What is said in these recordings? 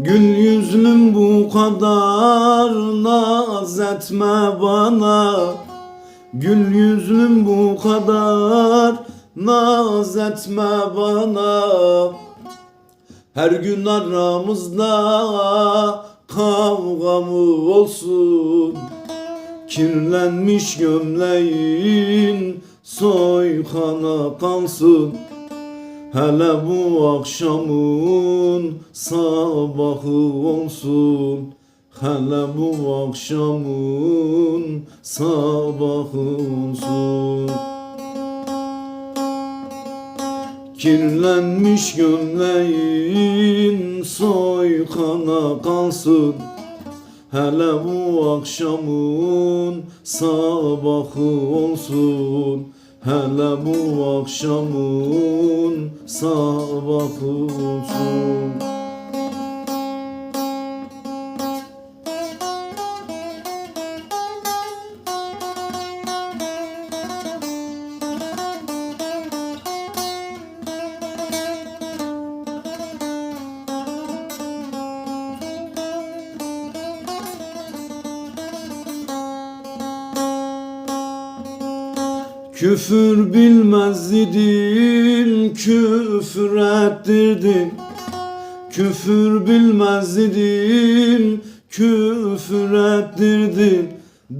Gül yüzlüm bu kadar naz etme bana. Gül yüzlüm bu kadar naz etme bana. Her gün aramızda kavga mı olsun. Kirlenmiş gömleğin soykana kalsın Hele bu akşamın sabahı olsun. Hele bu akşamın sabahı olsun. Kirlenmiş gömleğin soykana kalsın. Hele bu akşamın sabahı olsun Hele bu akşamın sabahı olsun Küfür bilmez dil küfür ettirdin Küfür bilmez dil küfür ettirdin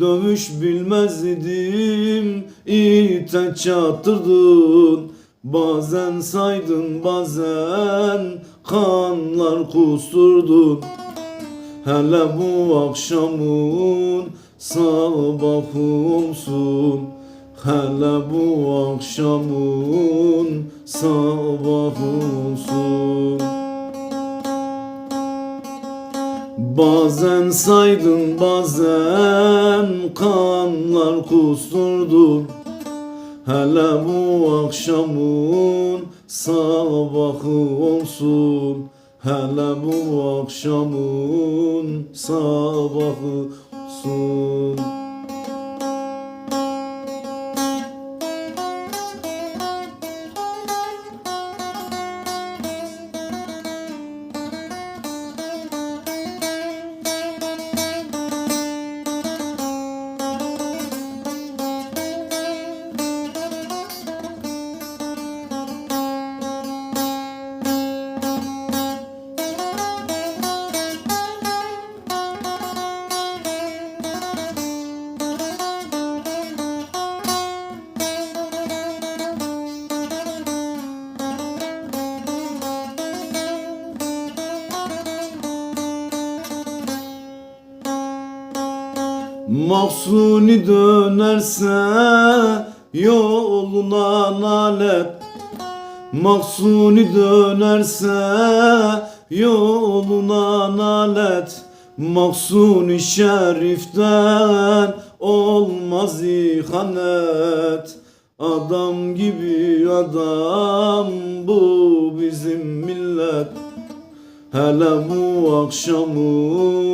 Dövüş bilmez idim ite çattırdın Bazen saydın bazen kanlar kusturdun Hele bu akşamın sabahı olsun Hele bu akşamın sabahı olsun. Bazen saydın bazen kanlar kusturdun Hele bu akşamın sabahı olsun. Hele bu akşamın sabahı olsun Mahsuni dönerse yoluna nalet Mahsuni dönerse yoluna nalet Mahsuni şeriften olmaz ihanet. Adam gibi adam bu bizim millet. Hele bu akşamın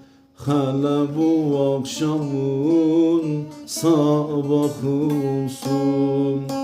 Hele bu akşamın sabahı olsun